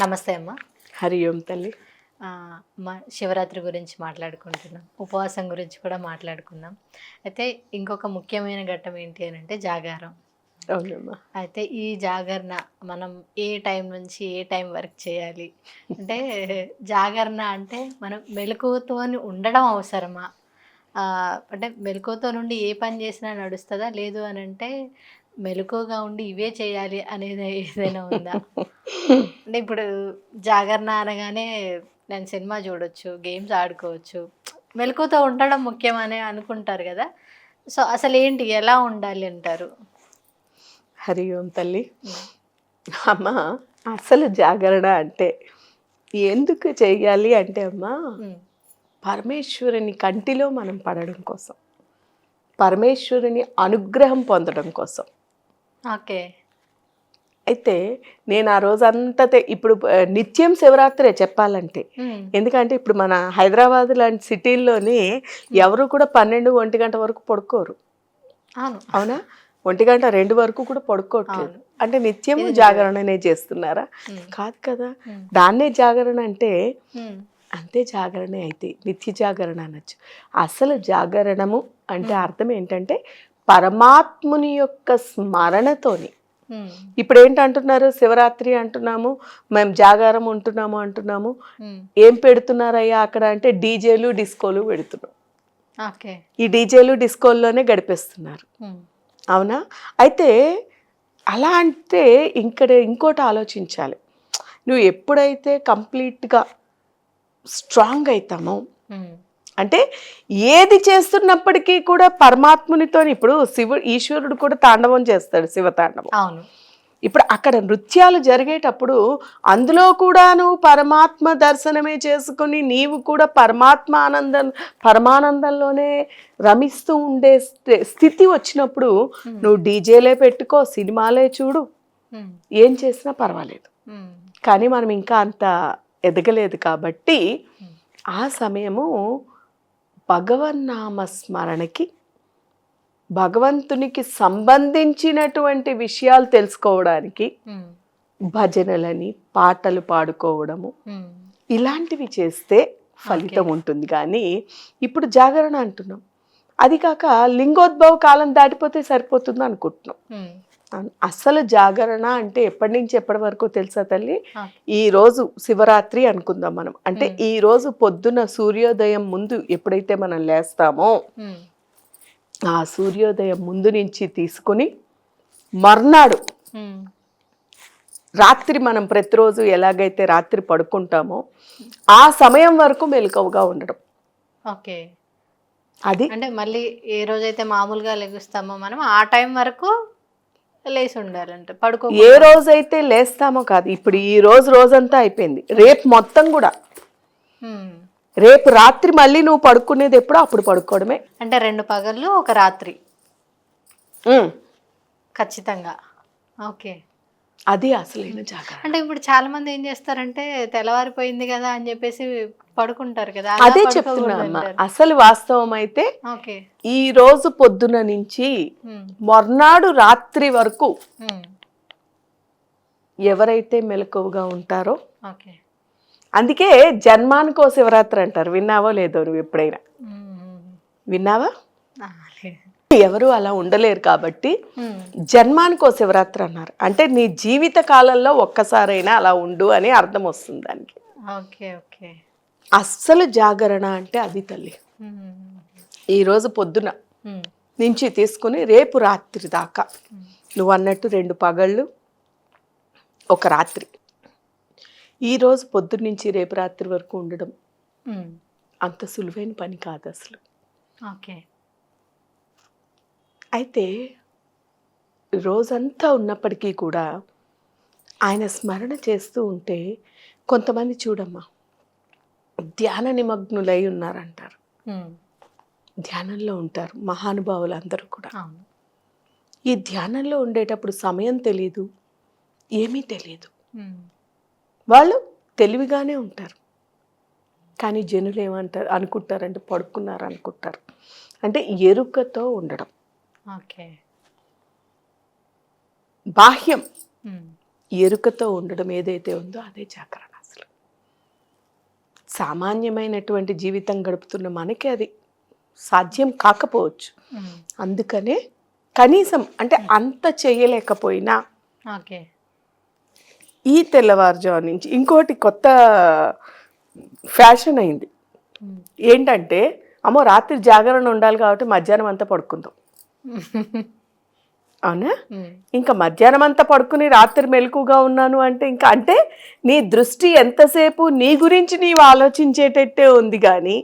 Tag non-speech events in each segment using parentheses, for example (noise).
నమస్తే అమ్మ. హరి ఓం తల్లి. మా శివరాత్రి గురించి మాట్లాడుకుంటున్నాం. ఉపవాసం గురించి కూడా మాట్లాడుకున్నాం అయితే ఇంకొక ముఖ్యమైన ఘట్టం ఏంటి అని అంటే జాగారం. అవునమ్మా. అయితే ఈ జాగరణ మనం ఏ టైం నుంచి ఏ టైం వరకు చేయాలి? అంటే జాగరణ అంటే మనం మెలకువతోని ఉండడం అవసరమా? అంటే మెలకువతో నుండి ఏ పని చేసినా నడుస్తుందా? లేదు అని అంటే మెలకువగా ఉండి ఇవే చేయాలి అనేది ఏదైనా ఉందా? (laughs) అంటే ఇప్పుడు జాగరణ అనగానే నేను సినిమా చూడొచ్చు గేమ్స్ ఆడుకోవచ్చు మెలకువతో ఉండడం ముఖ్యమని అనుకుంటారు కదా. సో అసలు ఏంటి? ఎలా ఉండాలి అంటారు? హరి ఓం తల్లి. అమ్మ అసలు జాగరణ అంటే ఎందుకు చేయాలి అంటే అమ్మా పరమేశ్వరుని కంటిలో మనం పడడం కోసం పరమేశ్వరుని అనుగ్రహం పొందడం కోసం. ఓకే. అయితే నేను ఆ రోజంతా తే- ఇప్పుడు నిత్యం శివరాత్రే చెప్పాలంటే. ఎందుకంటే ఇప్పుడు మన హైదరాబాద్ లాంటి సిటీల్లోని ఎవరు కూడా పన్నెండు ఒంటి గంట వరకు పడుకోరు. అవును. ఒంటి గంట రెండు వరకు కూడా పడుకోవట్లేదు. అంటే నిత్యము ఇది జాగరణనే చేస్తున్నారా? కాదు కదా. దాన్నే జాగరణ అంటే అంతే జాగరణే అయితే. నిత్య జాగరణ అనొచ్చు. అసలు జాగరణము అంటే అర్థం ఏంటంటే పరమాత్ముని యొక్క స్మరణతోని. ఇప్పుడు ఏంటంటున్నారు శివరాత్రి అంటున్నాము మేము జాగారం ఉంటున్నాము అంటున్నాము. ఏం పెడుతున్నారయ్యా అక్కడ అంటే డీజేలు డిస్కోలు పెడుతున్నాం ఈ డీజేలు డిస్కోల్లోనే గడిపేస్తున్నారు. అవునా? అయితే అలా అంటే ఇక్కడ ఇంకోటి ఆలోచించాలి. నువ్వు ఎప్పుడైతే కంప్లీట్గా స్ట్రాంగ్ అవుతామో అంటే ఏది చేస్తున్నప్పటికీ కూడా పరమాత్మునితో ఇప్పుడు శివు ఈశ్వరుడు కూడా తాండవం చేస్తాడు శివ తాండవం. అవును. ఇప్పుడు అక్కడ నృత్యాలు జరిగేటప్పుడు అందులో కూడా నువ్వు పరమాత్మ దర్శనమే చేసుకుని నీవు కూడా పరమాత్మ ఆనందం పరమానందంలోనే రమిస్తూ ఉండే స్థి- స్థితి వచ్చినప్పుడు నువ్వు డీజేలే పెట్టుకో సినిమాలే చూడు. ఏం చేసినా పర్వాలేదు. కానీ మనం ఇంకా అంత ఎదగలేదు కాబట్టి ఆ సమయము భగవన్నామ స్మరణకి భగవంతునికి సంబంధించినటువంటి విషయాలు తెలుసుకోవడానికి భజనలని పాటలు పాడుకోవడము ఇలాంటివి చేస్తే ఫలితం ఉంటుంది. కానీ ఇప్పుడు జాగరణ అంటున్నాం. అది కాక లింగోద్భవ కాలం దాటిపోతే సరిపోతుంది అనుకుంటున్నాం అసలు జాగరణ అంటే ఎప్పటి నుంచి ఎప్పటి వరకు తెలుసా తల్లి. ఈ రోజు శివరాత్రి అనుకుందాం మనం. అంటే. ఈ రోజు పొద్దున సూర్యోదయం ముందు ఎప్పుడైతే మనం లేస్తామో ఆ సూర్యోదయం ముందు నుంచి తీసుకుని మర్నాడు రాత్రి మనం ప్రతిరోజు ఎలాగైతే రాత్రి పడుకుంటామో ఆ సమయం వరకు మెలకువగా ఉండడం. ఓకే. అది అంటే మళ్ళీ ఏ రోజైతే మామూలుగా లెగుస్తామో మనం ఆ టైం వరకు లేచి ఉండాలంటే పడుకో ఏ రోజైతే లేస్తామో కాదు ఇప్పుడు ఈ రోజు రోజంతా అయిపోయింది. రేపు మొత్తం కూడా. రేపు రాత్రి మళ్ళీ నువ్వు పడుకునేది ఎప్పుడో అప్పుడు పడుకోవడమే. అంటే రెండు పగళ్ళు ఒక రాత్రి. ఖచ్చితంగా. ఓకే. అది అసలైన జాగరణ అంటే ఇప్పుడు చాలా మంది ఏం చేస్తారంటే తెల్లవారిపోయింది కదా అని చెప్పేసి పడుకుంటారు కదా అదే చెప్తున్నా అమ్మ. అసలు వాస్తవం అయితే ఈ రోజు పొద్దున నుంచి మర్నాడు రాత్రి వరకు ఎవరైతే మెలకువగా ఉంటారో ఓకే. అందుకే జన్మానికో శివరాత్రి అంటారు. విన్నావో లేదో నువ్వు ఎప్పుడైనా? విన్నావా. ఎవరు అలా ఉండలేరు కాబట్టి జన్మానికో శివరాత్రి అన్నారు. అంటే నీ జీవిత కాలంలో ఒక్కసారైనా అలా ఉండు అని అర్థం వస్తుంది దానికి. Okay okay. అస్సలు జాగరణ అంటే అది తల్లి. ఈరోజు పొద్దున నుంచి తీసుకుని రేపు రాత్రి దాకా నువ్వు అన్నట్టు రెండు పగళ్ళు ఒక రాత్రి. ఈరోజు పొద్దున్న నుంచి రేపు రాత్రి వరకు ఉండడం అంత సులువైన పని కాదు అసలు. ఓకే. అయితే రోజంతా ఉన్నప్పటికీ కూడా ఆయన స్మరణ చేస్తూ ఉంటే కొంతమంది చూడమ్మా ధ్యాన నిమగ్నులై ఉన్నారంటారు. ధ్యానంలో ఉంటారు మహానుభావులు అందరూ కూడా. ఈ ధ్యానంలో ఉండేటప్పుడు సమయం తెలియదు ఏమీ తెలియదు వాళ్ళు తెలివిగానే ఉంటారు. కానీ జనులు ఏమంటారు అనుకుంటారంటే పడుకున్నారు అనుకుంటారు అంటే ఎరుకతో ఉండడం. బాహ్యం ఎరుకతో ఉండడం ఏదైతే ఉందో అదే జాగరణ అసలు. సామాన్యమైనటువంటి జీవితం గడుపుతున్న మనకి అది సాధ్యం కాకపోవచ్చు. అందుకనే కనీసం అంటే అంత చేయలేకపోయినా ఓకే. ఈ తెల్లవారుజాము నుంచి ఇంకోటి కొత్త ఫ్యాషన్ అయింది. ఏంటంటే అమ్మో రాత్రి జాగరణ ఉండాలి కాబట్టి మధ్యాహ్నం అంతా పడుకుందాం. అవునా. ఇంకా మధ్యాహ్నం అంతా పడుకుని రాత్రి మెలకుగా ఉన్నాను అంటే ఇంకా అంటే నీ దృష్టి ఎంతసేపు నీ గురించి నీవు ఆలోచించేటట్టే ఉంది కానీ.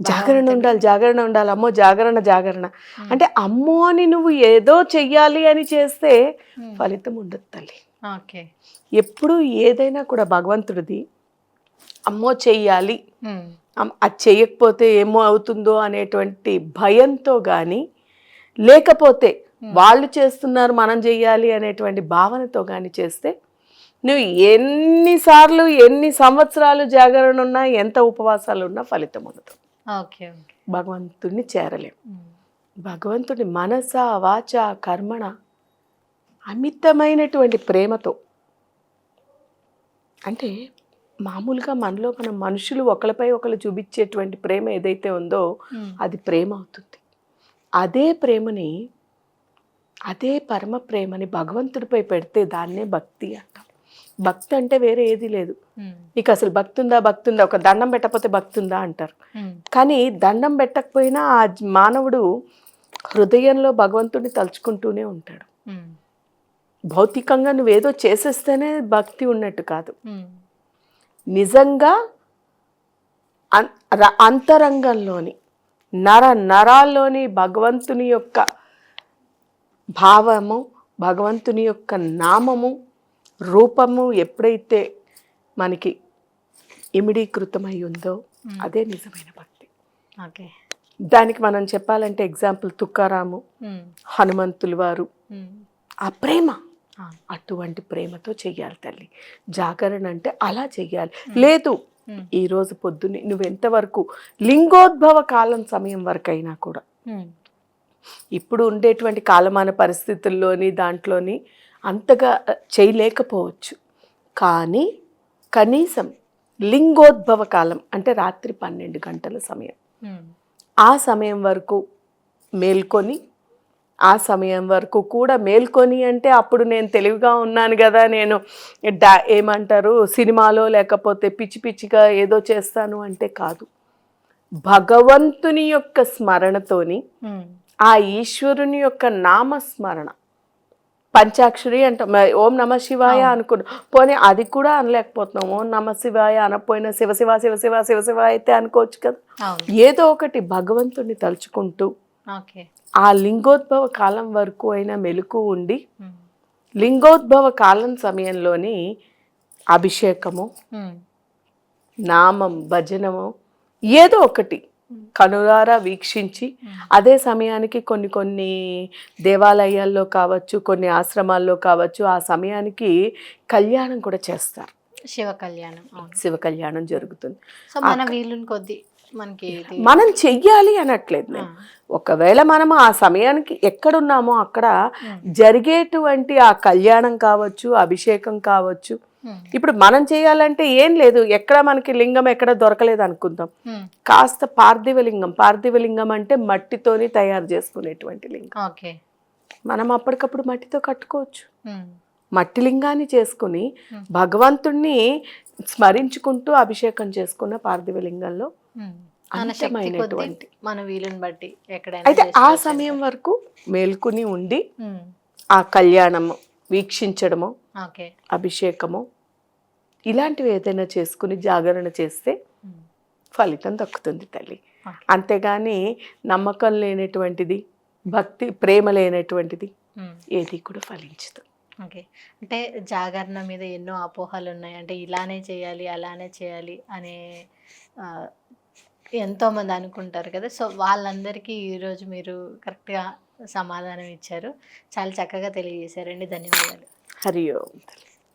జాగరణ ఉండాలి జాగరణ ఉండాలి. అమ్మో జాగరణ జాగరణ. అంటే అమ్మో అని నువ్వు ఏదో చెయ్యాలి అని చేస్తే. ఫలితం ఉండదు తల్లి. ఓకే. ఎప్పుడు ఏదైనా కూడా భగవంతుడిది అమ్మో చెయ్యాలి. అది చెయ్యకపోతే ఏమో అవుతుందో అనేటువంటి భయంతో కానీ లేకపోతే వాళ్ళు చేస్తున్నారు మనం చెయ్యాలి అనేటువంటి భావనతో కానీ చేస్తే నువ్వు ఎన్నిసార్లు ఎన్ని సంవత్సరాలు జాగరణ ఉన్నా ఎంత ఉపవాసాలు ఉన్నా ఫలితం ఉండదు భగవంతుడిని చేరలేం. భగవంతుడి మనస వాచ కర్మణ అమితమైనటువంటి ప్రేమతో అంటే మామూలుగా మనలో మనం మనుషులు ఒకరిపై ఒకరు చూపించేటువంటి ప్రేమ ఏదైతే ఉందో. అది ప్రేమ అవుతుంది అదే ప్రేమని అదే పరమ ప్రేమని భగవంతుడిపై పెడితే దాన్నే భక్తి అంటాం భక్తి అంటే వేరే ఏది లేదు. నీకు అసలు భక్తి ఉందా భక్తి ఉందా ఒక దండం పెట్టకపోతే భక్తి ఉందా అంటారు. కానీ దండం పెట్టకపోయినా ఆ మానవుడు హృదయంలో భగవంతుడిని తలుచుకుంటూనే ఉంటాడు. భౌతికంగా నువ్వేదో చేసేస్తేనే భక్తి ఉన్నట్టు కాదు. నిజంగా అంతరంగంలోని నర నరాల్లోని భగవంతుని యొక్క భావము భగవంతుని యొక్క నామము రూపము ఎప్పుడైతే మనకి ఇమిడీకృతమై ఉందో అదే నిజమైన భక్తి ఓకే దానికి మనం చెప్పాలంటే ఎగ్జాంపుల్ తుకారాము. హనుమంతులు వారు. ఆ ప్రేమ. అటువంటి ప్రేమతో చెయ్యాలి తల్లి జాగరణ అంటే అలా చెయ్యాలి లేదు. ఈ రోజు పొద్దున్నే నువ్వు ఎంతవరకు లింగోద్భవ కాలం సమయం వరకు అయినా కూడా. ఇప్పుడు ఉండేటువంటి కాలమాన పరిస్థితుల్లోని దాంట్లోని అంతగా చేయలేకపోవచ్చు కానీ కనీసం లింగోద్భవ కాలం అంటే రాత్రి పన్నెండు గంటల సమయం. ఆ సమయం వరకు మేల్కొని ఆ సమయం వరకు కూడా మేల్కొని అంటే అప్పుడు నేను తెలివిగా ఉన్నాను కదా నేను డా ఏమంటారు సినిమాలో లేకపోతే పిచ్చి పిచ్చిగా ఏదో చేస్తాను అంటే కాదు. భగవంతుని యొక్క స్మరణతోని. ఆ ఈశ్వరుని యొక్క నామస్మరణ. పంచాక్షరి అంటాం ఓం నమ శివాయ అనుకున్నాం పోనీ అది కూడా అనలేకపోతున్నాం. ఓం నమ శివాయ అనకపోయినా శివ శివ శివ శివ శివ శివ అయితే అనుకోవచ్చు కదా. ఏదో ఒకటి భగవంతుని తలుచుకుంటూ ఆ లింగోద్భవ కాలం వరకు అయినా మెలకు ఉండి. లింగోద్భవ కాలం సమయంలోని అభిషేకము. నామం భజనము ఏదో ఒకటి కనులారా వీక్షించి అదే సమయానికి కొన్ని కొన్ని దేవాలయాల్లో కావచ్చు కొన్ని ఆశ్రమాల్లో కావచ్చు ఆ సమయానికి కళ్యాణం కూడా చేస్తారు శివ కళ్యాణం శివ కళ్యాణం జరుగుతుంది. సో మన వీలుని కొద్ది మనకి మనం చెయ్యాలి అనట్లేదు. నేను. ఒకవేళ మనం ఆ సమయానికి ఎక్కడున్నామో అక్కడ జరిగేటువంటి ఆ కళ్యాణం కావచ్చు అభిషేకం కావచ్చు. ఇప్పుడు మనం చేయాలంటే ఏం లేదు. ఎక్కడ మనకి లింగం ఎక్కడ దొరకలేదు అనుకుందాం. కాస్త పార్థివ లింగం పార్థివ లింగం అంటే మట్టితోని తయారు చేసుకునేటువంటి లింగం. ఓకే. మనం అప్పటికప్పుడు మట్టితో కట్టుకోవచ్చు. మట్టి లింగాన్ని చేసుకుని. భగవంతుణ్ణి స్మరించుకుంటూ అభిషేకం చేసుకున్న పార్థివ లింగంలో ఉమ్. మన అంతమైనటువంటి వీలుని బట్టి ఎక్కడైనా అయితే ఆ. సమయం వరకు మేల్కొని ఉండి. ఆ కళ్యాణము వీక్షించడము అభిషేకము ఇలాంటివి ఏదైనా చేసుకుని జాగరణ చేస్తే. ఫలితం దక్కుతుంది తల్లి. అంతేగాని నమ్మకం లేనటువంటిది భక్తి ప్రేమ లేనటువంటిది. ఏది కూడా ఫలించదు ఓకే. అంటే జాగరణ మీద ఎన్నో అపోహలు ఉన్నాయి అంటే ఇలానే చేయాలి అలానే చేయాలి అనే ఆ, ఎంతోమంది అనుకుంటారు కదా! సో వాళ్ళందరికీ ఈరోజు మీరు కరెక్ట్గా సమాధానం ఇచ్చారు. చాలా చక్కగా తెలియజేశారండి. ధన్యవాదాలు. హరి ఓం.